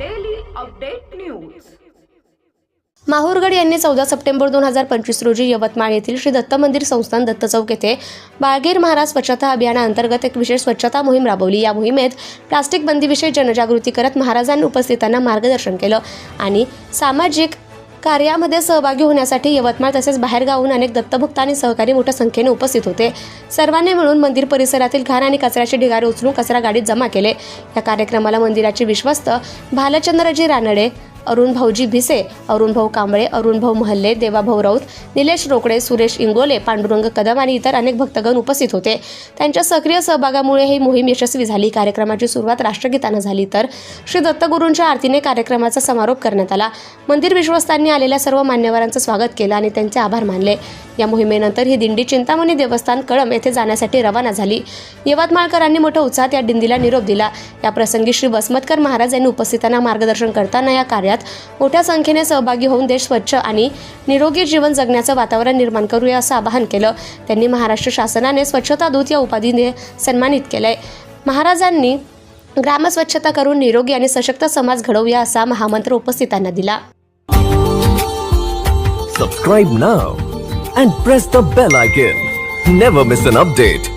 Update news Mahurgad यांनी चौदा September दोन हजार पंचवीस रोजी यवतमाळ येथील श्री दत्त मंदिर संस्थान दत्त चौक येथे बाळगीर महाराज स्वच्छता अभियानाअंतर्गत एक विशेष स्वच्छता मोहीम राबवली. या मोहिमेत प्लास्टिक बंदीविषयी जनजागृती करत महाराजांनी उपस्थितांना मार्गदर्शन केलं आणि सामाजिक कार्यामध्ये सहभागी होण्यासाठी यवतमाळ तसेच बाहेरगावहून अनेक दत्तभक्त आणि सहकारी मोठ्या संख्येने उपस्थित होते. सर्वांनी मिळून मंदिर परिसरातील घाण आणि कचऱ्याचे ढिगारे उचलून कचरा गाडीत जमा केले. या कार्यक्रमाला मंदिराचे विश्वस्त भालचंद्रजी रानडे अरुण भाऊजी भिसे अरुणभाऊ कांबळे अरुणभाऊ महल्ले देवाभाऊ राऊत निलेश रोकडे सुरेश इंगोले पांडुरंग कदम आणि इतर अनेक भक्तगण उपस्थित होते. त्यांच्या सक्रिय सहभागामुळे ही मोहीम यशस्वी झाली. कार्यक्रमाची सुरुवात राष्ट्रगीतानं झाली तर श्री दत्तगुरूंच्या आरतीने कार्यक्रमाचा समारोप करण्यात आला. मंदिर विश्वस्तांनी आलेल्या सर्व मान्यवरांचं स्वागत केलं आणि त्यांचे आभार मानले. या मोहिमेनंतर ही दिंडी चिंतामणी देवस्थान कळम येथे जाण्यासाठी रवाना झाली. यवतमाळकरांनी मोठ्या उत्साहात या दिंडीला निरोप दिला. या प्रसंगी श्री बसमतकर महाराज यांनी उपस्थितांना मार्गदर्शन करताना या कार्यात मोठ्या संख्येने सहभागी होऊन देश स्वच्छ आणि निरोगी जीवन जगण्याचं वातावरण निर्माण करूया असं आवाहन केलं. त्यांनी महाराष्ट्र शासनाने स्वच्छता दूत या उपाधीने सन्मानित केलंय. महाराजांनी ग्रामस्वच्छता करून निरोगी आणि सशक्त समाज घडवूया असा महामंत्र उपस्थितांना दिला. Subscribe now and press the bell icon never miss an update